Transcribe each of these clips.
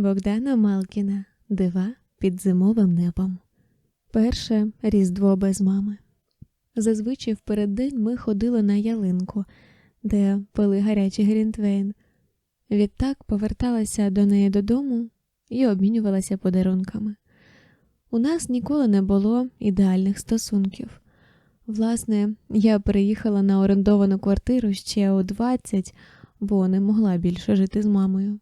Богдана Малкіна Дива під зимовим небом. Перше Різдво без мами. Зазвичай в переддень ми ходили на ялинку, де пили гарячий грінтвейн. Відтак поверталася до неї додому і обмінювалася подарунками. У нас ніколи не було ідеальних стосунків. Власне, я переїхала на орендовану квартиру ще у 20, бо не могла більше жити з мамою.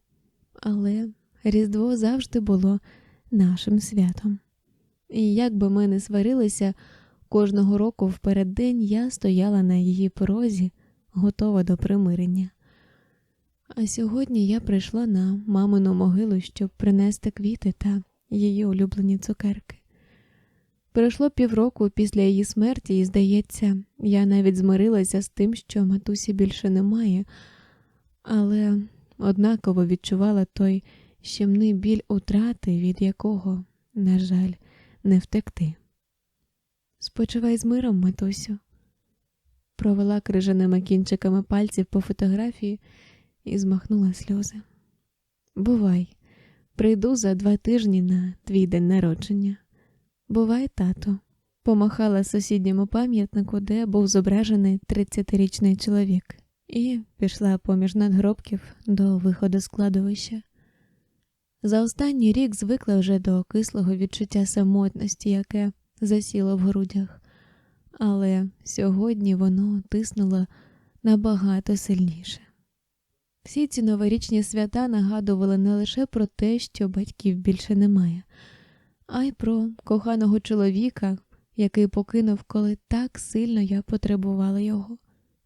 Але Різдво завжди було нашим святом. І як би ми не сварилися, кожного року в переддень я стояла на її порозі, готова до примирення. А сьогодні я прийшла на мамину могилу, щоб принести квіти та її улюблені цукерки. Пройшло півроку після її смерті, і, здається, я навіть змирилася з тим, що матусі більше немає, але однаково відчувала той щемний біль утрати, від якого, на жаль, не втекти. Спочивай з миром, матусю, провела крижаними кінчиками пальців по фотографії і змахнула сльози. Бувай, прийду за два тижні на твій день народження. Бувай, тато, помахала сусідньому пам'ятнику, де був зображений 30-річний чоловік, і пішла поміж надгробків до виходу з кладовища. За останній рік звикла вже до кислого відчуття самотності, яке засіло в грудях, але сьогодні воно тиснуло набагато сильніше. Всі ці новорічні свята нагадували не лише про те, що батьків більше немає, а й про коханого чоловіка, який покинув, коли так сильно я потребувала його.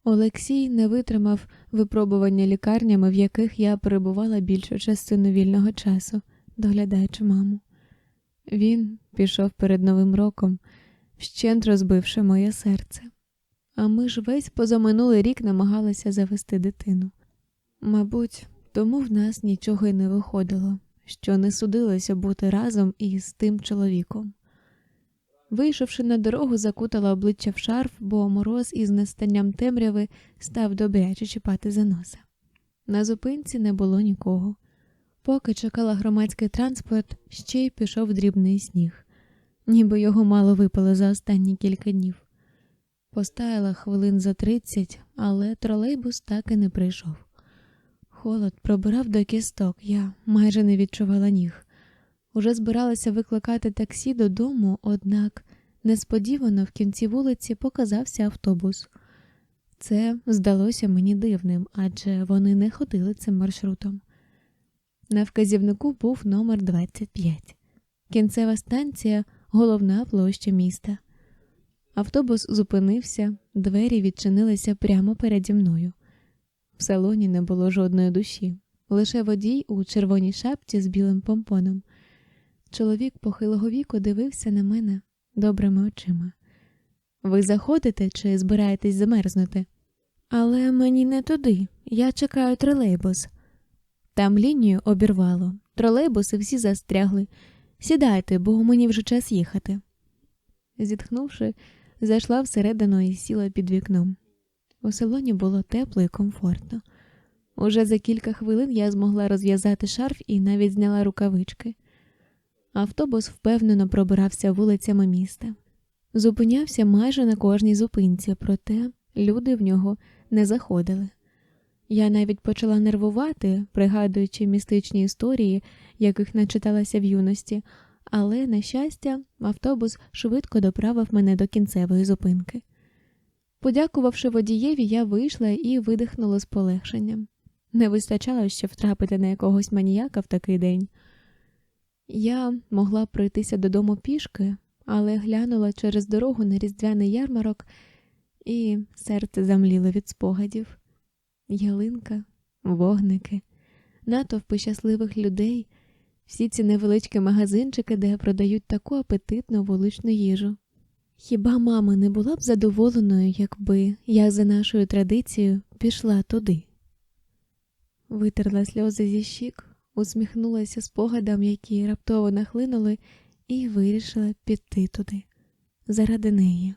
Олексій не витримав випробування лікарнями, в яких я перебувала більшу частину вільного часу, доглядаючи маму. Він пішов перед Новим роком, вщент розбивши моє серце. А ми ж весь позаминулий рік намагалися завести дитину. Мабуть, тому в нас нічого й не виходило, що не судилося бути разом із тим чоловіком. Вийшовши на дорогу, закутала обличчя в шарф, бо мороз із настанням темряви став добряче чіпати за носа. На зупинці не було нікого. Поки чекала громадський транспорт, ще й пішов дрібний сніг, ніби його мало випало за останні кілька днів. Поставила хвилин за тридцять, але тролейбус так і не прийшов. Холод пробирав до кісток, я майже не відчувала ніг. Уже збиралася викликати таксі додому, однак несподівано в кінці вулиці показався автобус. Це здалося мені дивним, адже вони не ходили цим маршрутом. На вказівнику був номер 25. Кінцева станція головна площа міста. Автобус зупинився, двері відчинилися прямо переді мною. В салоні не було жодної душі, лише водій у червоній шапці з білим помпоном. Чоловік похилого віку дивився на мене добрими очима. Ви заходите чи збираєтесь замерзнути? Але мені не туди. Я чекаю тролейбус. Там лінію обірвало. Тролейбуси всі застрягли. Сідайте, бо мені вже час їхати. Зітхнувши, зайшла всередину і сіла під вікном. У салоні було тепло і комфортно. Уже за кілька хвилин я змогла розв'язати шарф і навіть зняла рукавички. Автобус впевнено пробирався вулицями міста. Зупинявся майже на кожній зупинці, проте люди в нього не заходили. Я навіть почала нервувати, пригадуючи містичні історії, яких начиталася в юності, але, на щастя, автобус швидко доправив мене до кінцевої зупинки. Подякувавши водієві, я вийшла і видихнула з полегшенням. Не вистачало ще втрапити на якогось маніяка в такий день. Я могла пройтися додому пішки, але глянула через дорогу на різдвяний ярмарок, і серце замліло від спогадів. Ялинка, вогники, натовпи щасливих людей, всі ці невеличкі магазинчики, де продають таку апетитну вуличну їжу. Хіба мама не була б задоволеною, якби я за нашою традицією пішла туди? Витерла сльози зі щік, усміхнулася спогадам, які раптово нахлинули, і вирішила піти туди, заради неї.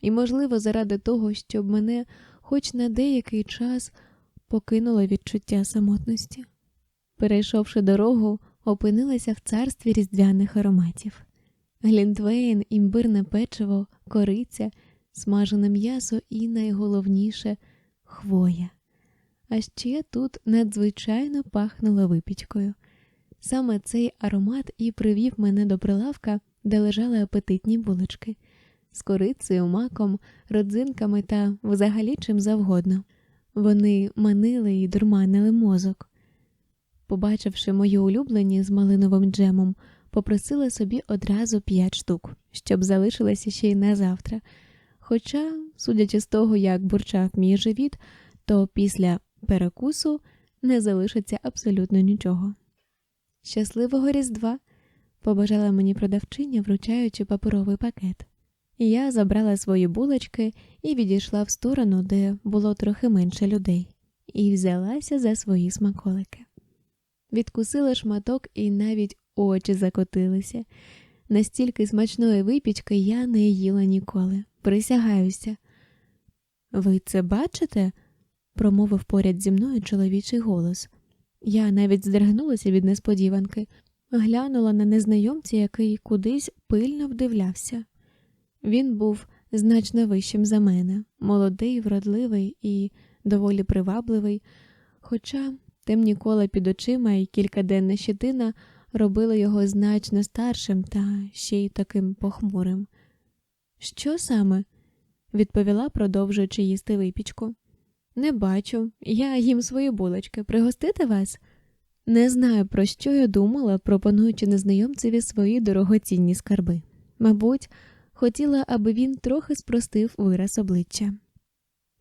І, можливо, заради того, щоб мене хоч на деякий час покинуло відчуття самотності. Перейшовши дорогу, опинилася в царстві різдвяних ароматів. Глінтвейн, імбирне печиво, кориця, смажене м'ясо і найголовніше хвоя. А ще тут надзвичайно пахнуло випічкою. Саме цей аромат і привів мене до прилавка, де лежали апетитні булочки з корицею, маком, родзинками та взагалі чим завгодно. Вони манили і дурманили мозок. Побачивши мої улюблені з малиновим джемом, попросила собі одразу п'ять штук, щоб залишилося ще й на завтра. Хоча, судячи з того, як бурчав мій живіт, то після перекусу не залишиться абсолютно нічого. Щасливого Різдва! побажала мені продавчиня, вручаючи паперовий пакет. Я забрала свої булочки і відійшла в сторону, де було трохи менше людей, і взялася за свої смаколики. Відкусила шматок і навіть очі закотилися. Настільки смачної випічки я не їла ніколи. Присягаюся. Ви це бачите? Промовив поряд зі мною чоловічий голос. Я навіть здригнулася від несподіванки, глянула на незнайомця, який кудись пильно вдивлявся. Він був значно вищим за мене, молодий, вродливий і доволі привабливий, хоча темні кола під очима і кількаденна щетина робили його значно старшим та ще й таким похмурим. Що саме? відповіла, продовжуючи їсти випічку. Не бачу, я їм свої булочки. Пригостити вас? Не знаю, про що я думала, пропонуючи незнайомцеві свої дорогоцінні скарби. Мабуть, хотіла, аби він трохи спростив вираз обличчя.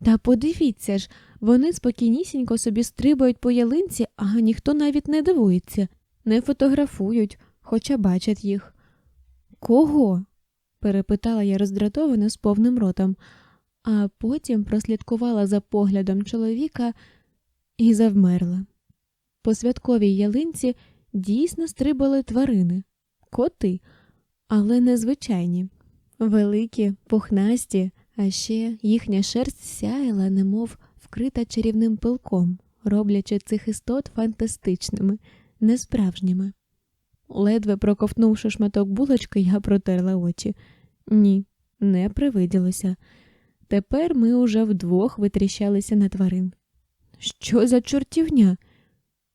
Та подивіться ж, вони спокійнісінько собі стрибають по ялинці, а ніхто навіть не дивується, не фотографують, хоча бачать їх. Кого? перепитала я роздратовано з повним ротом, а потім прослідкувала за поглядом чоловіка і завмерла. По святковій ялинці дійсно стрибали тварини, коти, але незвичайні, великі, пухнасті, а ще їхня шерсть сяяла, немов вкрита чарівним пилком, роблячи цих істот фантастичними, несправжніми. Ледве проковтнувши шматок булочки, я протерла очі. Ні, не привиділося. Тепер ми уже вдвох витріщалися на тварин. Що за чортівня?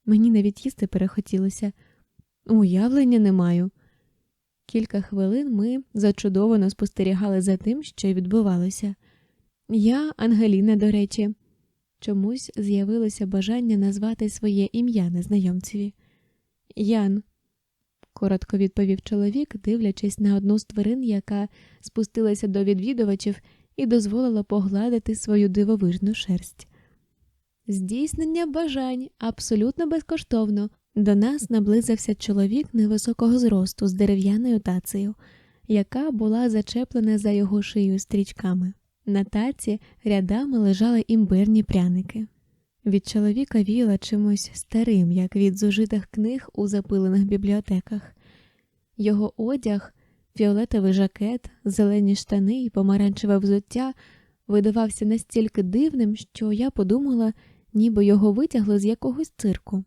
Мені навіть їсти перехотілося. Уявлення не маю. Кілька хвилин ми зачудовано спостерігали за тим, що відбувалося. Я, Ангеліна, до речі, чомусь з'явилося бажання назвати своє ім'я незнайомцеві. Ян, коротко відповів чоловік, дивлячись на одну з тварин, яка спустилася до відвідувачів і дозволила погладити свою дивовижну шерсть. Здійснення бажань абсолютно безкоштовно. До нас наблизився чоловік невисокого зросту з дерев'яною тацею, яка була зачеплена за його шию стрічками. На таці рядами лежали імбирні пряники. Від чоловіка віла чимось старим, як від зужитих книг у запилених бібліотеках. Його одяг, фіолетовий жакет, зелені штани і помаранчеве взуття видавався настільки дивним, що я подумала, ніби його витягли з якогось цирку.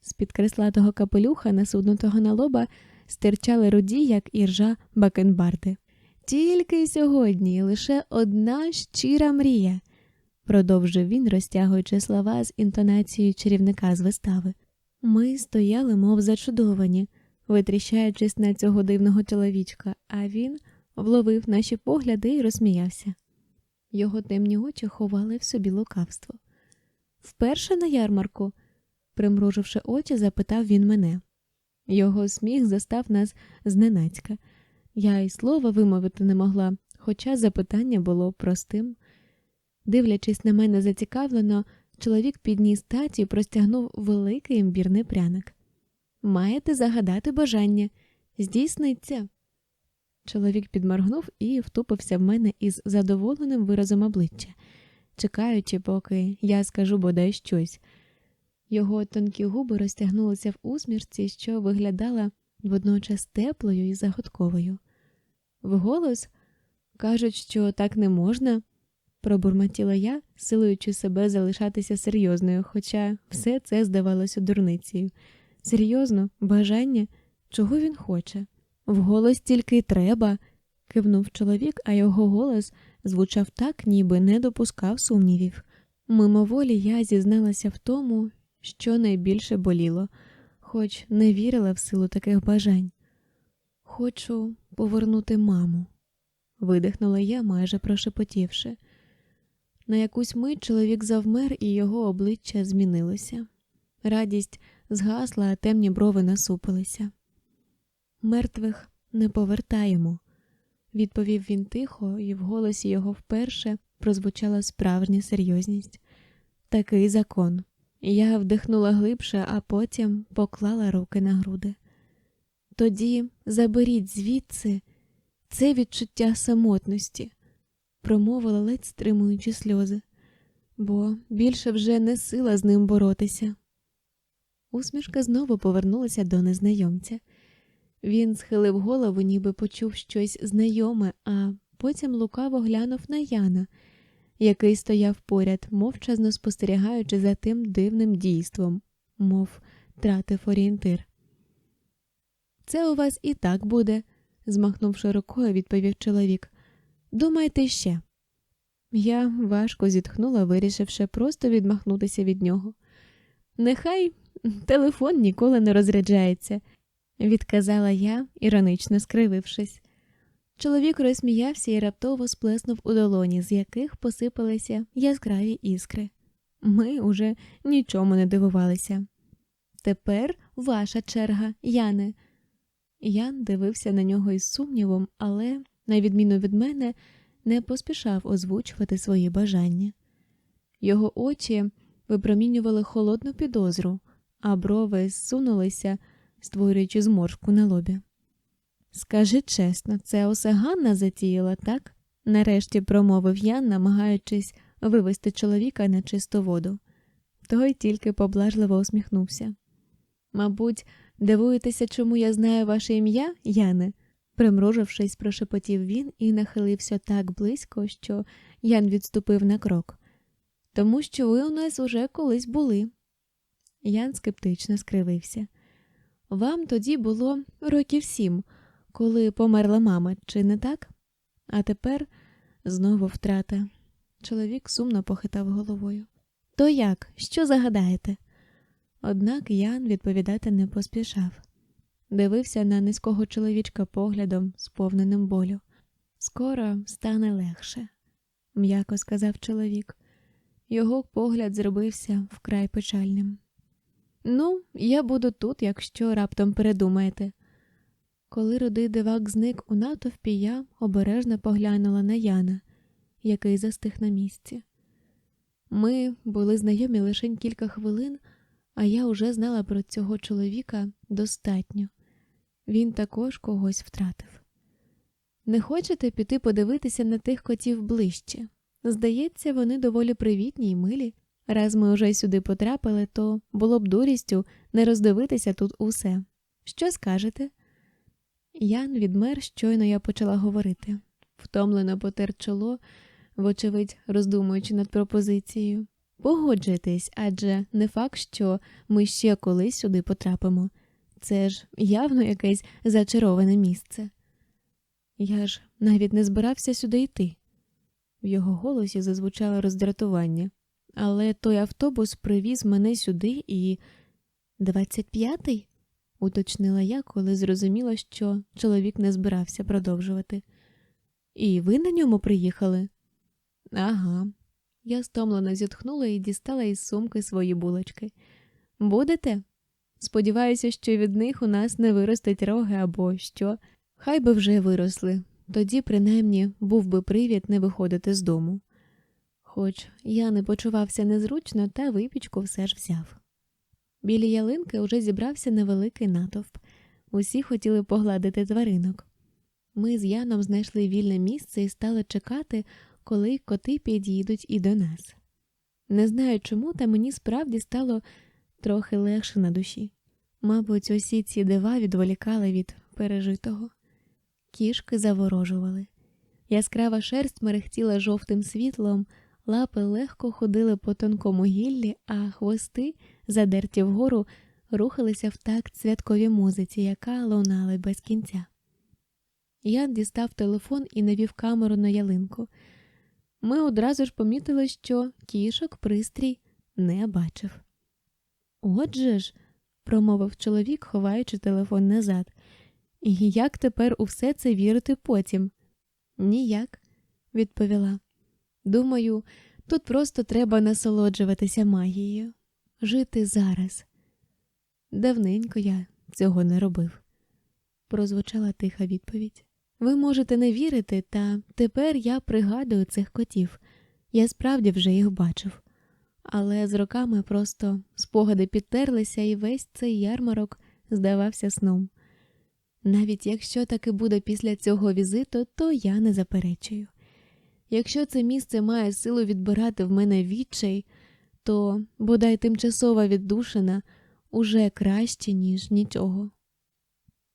З під креслатого капелюха, насуднутого на лоба, стирчали руді, як іржа бакенбарди. Тільки сьогодні лише одна щира мрія, продовжив він, розтягуючи слова з інтонацією чарівника з вистави. Ми стояли, мов зачудовані, витріщаючись на цього дивного чоловічка, а він вловив наші погляди і розсміявся. Його темні очі ховали в собі лукавство. Вперше на ярмарку, примруживши очі, запитав він мене. Його сміх застав нас зненацька. Я й слова вимовити не могла, хоча запитання було простим. Дивлячись на мене зацікавлено, чоловік підніс таці і простягнув великий імбірний пряник. Маєте загадати бажання, здійсниться. Чоловік підморгнув і втупився в мене із задоволеним виразом обличчя, чекаючи, поки я скажу бодай щось. Його тонкі губи розтягнулися в усмірці, що виглядала водночас теплою і загадковою. Вголос кажуть, що так не можна, пробурмотіла я, силуючи себе залишатися серйозною, хоча все це здавалося дурницею. Серйозно, бажання? Чого він хоче? Вголос тільки й треба, кивнув чоловік, а його голос звучав так, ніби не допускав сумнівів. Мимоволі я зізналася в тому, що найбільше боліло, хоч не вірила в силу таких бажань. Хочу повернути маму, видихнула я, майже прошепотівши. На якусь мить чоловік завмер, і його обличчя змінилося. Радість згасла, а темні брови насупилися. Мертвих не повертаємо, відповів він тихо, і в голосі його вперше прозвучала справжня серйозність. Такий закон. Я вдихнула глибше, а потім поклала руки на груди. Тоді заберіть звідси це відчуття самотності, промовила ледь стримуючи сльози, бо більше вже не сила з ним боротися. Усмішка знову повернулася до незнайомця. Він схилив голову, ніби почув щось знайоме, а потім лукаво глянув на Яна, який стояв поряд, мовчазно спостерігаючи за тим дивним дійством, мов тратив орієнтир. Це у вас і так буде, змахнувши рукою, відповів чоловік. Думайте ще. Я важко зітхнула, вирішивши просто відмахнутися від нього. Нехай телефон ніколи не розряджається, відказала я, іронично скривившись. Чоловік розсміявся і раптово сплеснув у долоні, з яких посипалися яскраві іскри. Ми уже нічому не дивувалися. Тепер ваша черга, Яне. Ян дивився на нього із сумнівом, але, на відміну від мене, не поспішав озвучувати свої бажання. Його очі випромінювали холодну підозру, а брови зсунулися, створюючи зморшку на лобі. Скажи чесно, це усе Ганна затіяла, так? нарешті промовив Ян, намагаючись вивести чоловіка на чисту воду. Той тільки поблажливо усміхнувся. Мабуть, дивуєтеся, чому я знаю ваше ім'я, Яне? примружившись, прошепотів він і нахилився так близько, що Ян відступив на крок. Тому що ви у нас уже колись були. Ян скептично скривився. Вам тоді було років сім, коли померла мама, чи не так? А тепер знову втрата. Чоловік сумно похитав головою. То як? Що загадаєте? Однак Ян відповідати не поспішав. Дивився на низького чоловічка поглядом, сповненим болю. Скоро стане легше, м'яко сказав чоловік. Його погляд зробився вкрай печальним. Ну, я буду тут, якщо раптом передумаєте. Коли рудий дивак зник у натовпі, я обережно поглянула на Яна, який застиг на місці. Ми були знайомі лише кілька хвилин, а я уже знала про цього чоловіка достатньо. Він також когось втратив. Не хочете піти подивитися на тих котів ближче? Здається, вони доволі привітні й милі. Раз ми уже сюди потрапили, то було б дурістю не роздивитися тут усе. Що скажете? Ян відмер, щойно я почала говорити, втомлено потер чоло, вочевидь, роздумуючи над пропозицією. Погоджуйтесь, адже не факт, що ми ще колись сюди потрапимо. Це ж явно якесь зачароване місце. Я ж навіть не збирався сюди йти. В його голосі зазвучало роздратування, але той автобус привіз мене сюди і. Двадцять п'ятий? уточнила я, коли зрозуміла, що чоловік не збирався продовжувати. І ви на ньому приїхали? Ага. Я стомлено зітхнула і дістала із сумки свої булочки. Будете? Сподіваюся, що від них у нас не виростуть роги або що. Хай би вже виросли, тоді, принаймні, був би привід не виходити з дому. Хоч я не почувався незручно, та випічку все ж взяв. Біля ялинки уже зібрався невеликий натовп. Усі хотіли погладити тваринок. Ми з Яном знайшли вільне місце і стали чекати, коли коти під'їдуть і до нас. Не знаю чому, та мені справді стало трохи легше на душі. Мабуть, усі ці дива відволікали від пережитого. Кішки заворожували. Яскрава шерсть мерехтіла жовтим світлом, лапи легко ходили по тонкому гіллі, а хвости, задерті вгору, рухалися в такт святковій музиці, яка лунала без кінця. Ян дістав телефон і навів камеру на ялинку. Ми одразу ж помітили, що кішок пристрій не бачив. Отже ж, промовив чоловік, ховаючи телефон назад. Як тепер у все це вірити потім? Ніяк, відповіла. Думаю, тут просто треба насолоджуватися магією, жити зараз. Давненько я цього не робив, прозвучала тиха відповідь. Ви можете не вірити, та тепер я пригадую цих котів. Я справді вже їх бачив. Але з роками просто спогади підтерлися, і весь цей ярмарок здавався сном. Навіть якщо таки буде після цього візиту, то я не заперечую. Якщо це місце має силу відбирати в мене відчай, то бодай тимчасова віддушина уже краще, ніж нічого.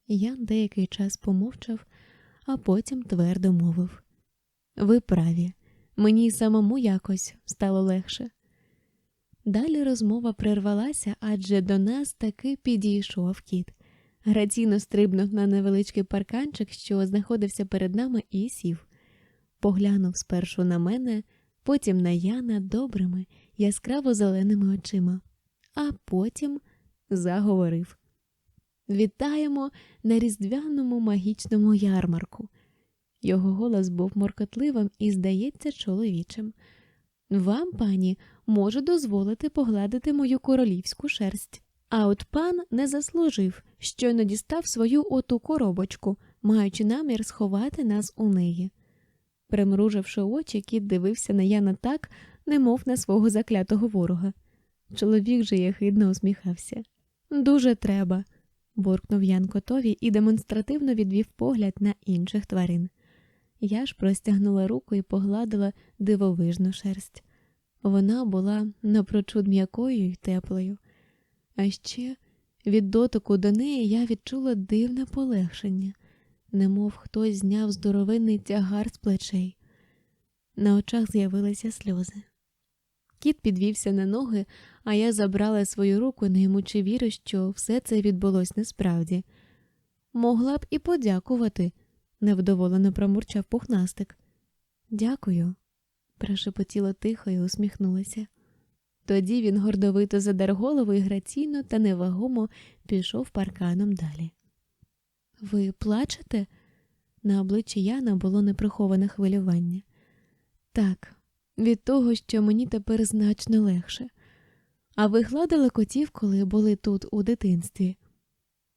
Ян деякий час помовчав, а потім твердо мовив Ви праві, мені й самому якось стало легше. Далі розмова прервалася, адже до нас таки підійшов кіт. Граційно стрибнув на невеличкий парканчик, що знаходився перед нами, і сів. Поглянув спершу на мене, потім на Яна добрими, яскраво зеленими очима, а потім заговорив. Вітаємо на різдвяному магічному ярмарку. Його голос був моркотливим і, здається, чоловічим. Вам, пані, можу дозволити погладити мою королівську шерсть. А от пан не заслужив, щойно дістав свою оту коробочку, маючи намір сховати нас у неї. Примруживши очі, кіт дивився на Яна так, немов на свого заклятого ворога. Чоловік же єхидно усміхався. Дуже треба, буркнув Ян котові і демонстративно відвів погляд на інших тварин. Я ж простягнула руку і погладила дивовижну шерсть. Вона була напрочуд м'якою й теплою. А ще від дотику до неї я відчула дивне полегшення, немов хтось зняв здоровенний тягар з плечей. На очах з'явилися сльози. Кіт підвівся на ноги, а я забрала свою руку, не ймучи віри, що все це відбулось насправді. Могла б і подякувати, невдоволено промурчав пухнастик. Дякую, прошепотіла тихо і усміхнулася. Тоді він гордовито задар голову і граційно та невагомо пішов парканом далі. Ви плачете? На обличчі Яна було неприховане хвилювання. Так, від того, що мені тепер значно легше. А ви гладили котів, коли були тут у дитинстві?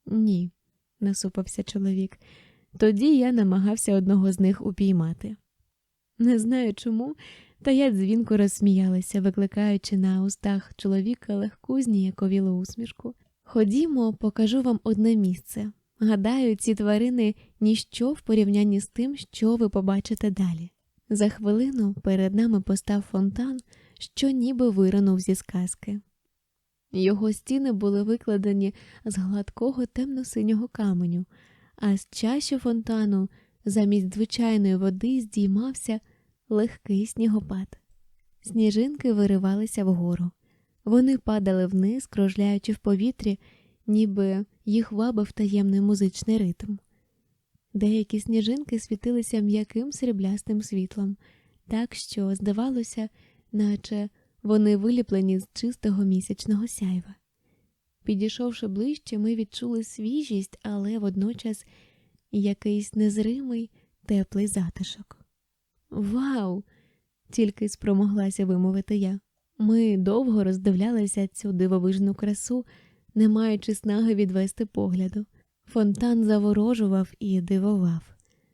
Ні, насупався чоловік. Тоді я намагався одного з них упіймати. Не знаю чому, та я дзвінко розсміялася, викликаючи на устах чоловіка легку зніяковілу усмішку. Ходімо, покажу вам одне місце. Гадаю, ці тварини ніщо в порівнянні з тим, що ви побачите далі. За хвилину перед нами постав фонтан, що ніби виринув зі сказки. Його стіни були викладені з гладкого темно-синього каменю, а з чаші фонтану замість звичайної води здіймався легкий снігопад. Сніжинки виривалися вгору. Вони падали вниз, кружляючи в повітрі, ніби їх вабив таємний музичний ритм. Деякі сніжинки світилися м'яким сріблястим світлом, так що, здавалося, наче вони виліплені з чистого місячного сяйва. Підійшовши ближче, ми відчули свіжість, але водночас якийсь незримий теплий затишок. Вау! тільки спромоглася вимовити я. Ми довго роздивлялися цю дивовижну красу, не маючи снаги відвести погляду. Фонтан заворожував і дивував,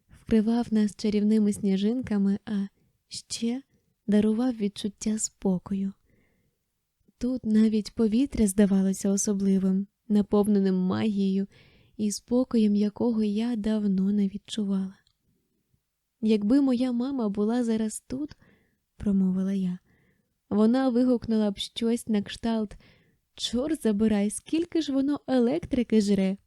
вкривав нас чарівними сніжинками, а ще дарував відчуття спокою. Тут навіть повітря здавалося особливим, наповненим магією і спокоєм, якого я давно не відчувала. Якби моя мама була зараз тут, промовила я, вона вигукнула б щось на кшталт Чорт забирай, скільки ж воно електрики жре.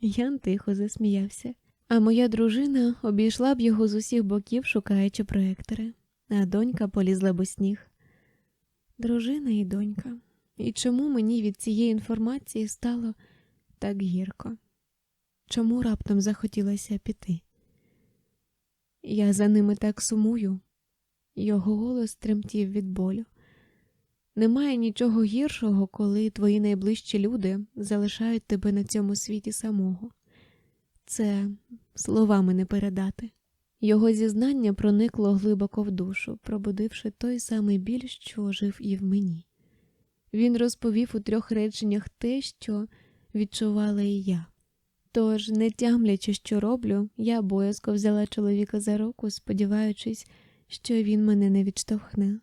Ян тихо засміявся, а моя дружина обійшла б його з усіх боків, шукаючи проектори, а донька полізла б у сніг. Дружина і донька. і чому мені від цієї інформації стало так гірко? Чому раптом захотілося піти? Я за ними так сумую. Його голос тремтів від болю. Немає нічого гіршого, коли твої найближчі люди залишають тебе на цьому світі самого. Це словами не передати. Його зізнання проникло глибоко в душу, пробудивши той самий біль, що жив і в мені. Він розповів у трьох реченнях те, що відчувала і я. Тож, не тямлячи, що роблю, я боязко взяла чоловіка за руку, сподіваючись, що він мене не відштовхне.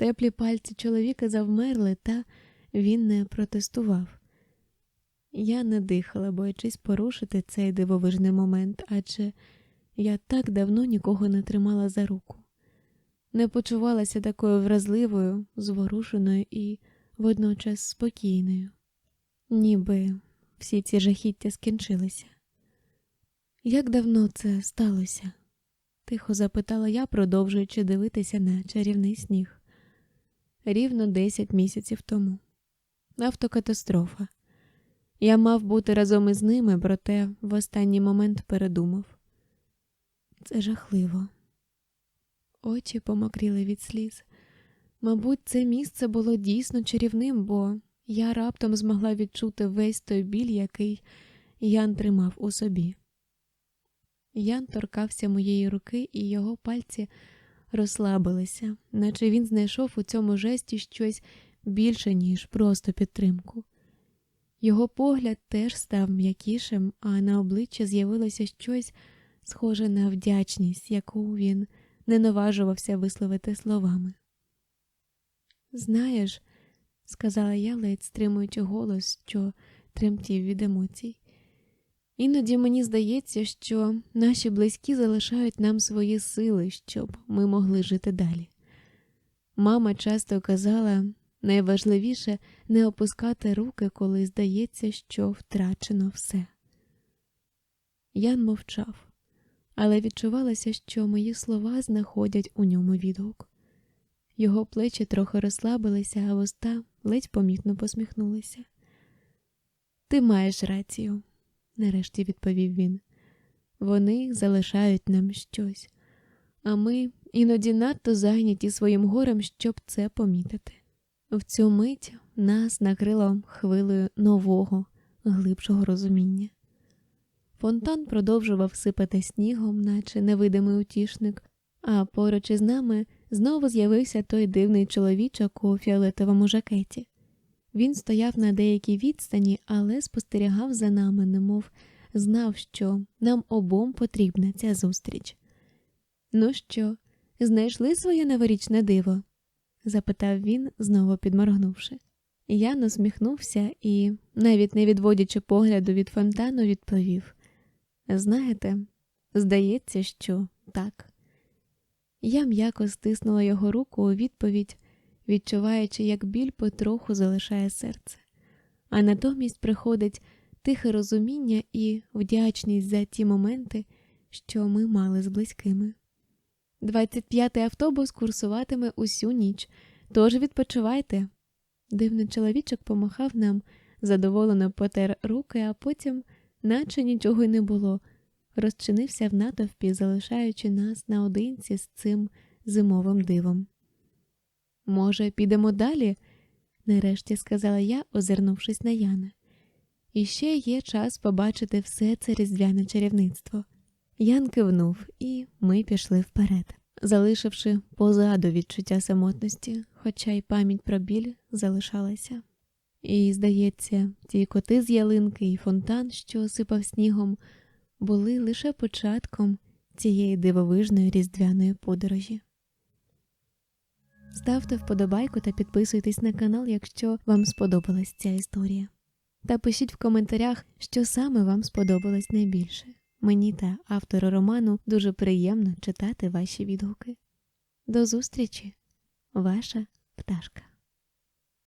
Теплі пальці чоловіка завмерли, та він не протестував. Я не дихала, боячись порушити цей дивовижний момент, адже я так давно нікого не тримала за руку, не почувалася такою вразливою, зворушеною і водночас спокійною, ніби всі ці жахіття скінчилися. Як давно це сталося? тихо запитала я, продовжуючи дивитися на чарівний сніг. Рівно 10 місяців тому. Автокатастрофа. Я мав бути разом із ними, проте в останній момент передумав. Це жахливо. Очі помокріли від сліз. Мабуть, це місце було дійсно чарівним, бо я раптом змогла відчути весь той біль, який Ян тримав у собі. Ян торкався моєї руки, і його пальці розслабилися, наче він знайшов у цьому жесті щось більше, ніж просто підтримку. Його погляд теж став м'якішим, а на обличчі з'явилося щось схоже на вдячність, яку він не наважувався висловити словами. Знаєш, сказала я, ледь стримуючи голос, що тремтів від емоцій. Іноді мені здається, що наші близькі залишають нам свої сили, щоб ми могли жити далі. Мама часто казала найважливіше не опускати руки, коли здається, що втрачено все. Ян мовчав, але відчувалося, що мої слова знаходять у ньому відгук. Його плечі трохи розслабилися, а вуста ледь помітно посміхнулися. Ти маєш рацію, нарешті відповів він. Вони залишають нам щось, а ми іноді надто зайняті своїм горем, щоб це помітити. В цю мить нас накрило хвилею нового, глибшого розуміння. Фонтан продовжував сипати снігом, наче невидимий утішник, а поруч із нами знову з'явився той дивний чоловічок у фіолетовому жакеті. Він стояв на деякій відстані, але спостерігав за нами, немов знав, що нам обом потрібна ця зустріч. Ну що, знайшли своє новорічне диво? запитав він, знову підморгнувши. Я насміхнувся і, навіть не відводячи погляду від фонтану, відповів Знаєте, здається, що так. Я м'яко стиснула його руку у відповідь, відчуваючи, як біль потроху залишає серце, а натомість приходить тихе розуміння і вдячність за ті моменти, що ми мали з близькими. 25-й автобус курсуватиме усю ніч, тож відпочивайте. Дивний чоловічок помахав нам, задоволено потер руки, а потім, наче нічого й не було, розчинився в натовпі, залишаючи нас наодинці з цим зимовим дивом. Може, підемо далі? нарешті сказала я, озирнувшись на Яна. І ще є час побачити все це різдвяне чарівництво. Ян кивнув, і ми пішли вперед, залишивши позаду відчуття самотності, хоча й пам'ять про біль залишалася. І, здається, ті коти з ялинки і фонтан, що сипав снігом, були лише початком цієї дивовижної різдвяної подорожі. Ставте вподобайку та підписуйтесь на канал, якщо вам сподобалась ця історія. Та пишіть в коментарях, що саме вам сподобалось найбільше. Мені та автору роману дуже приємно читати ваші відгуки. До зустрічі, ваша пташка.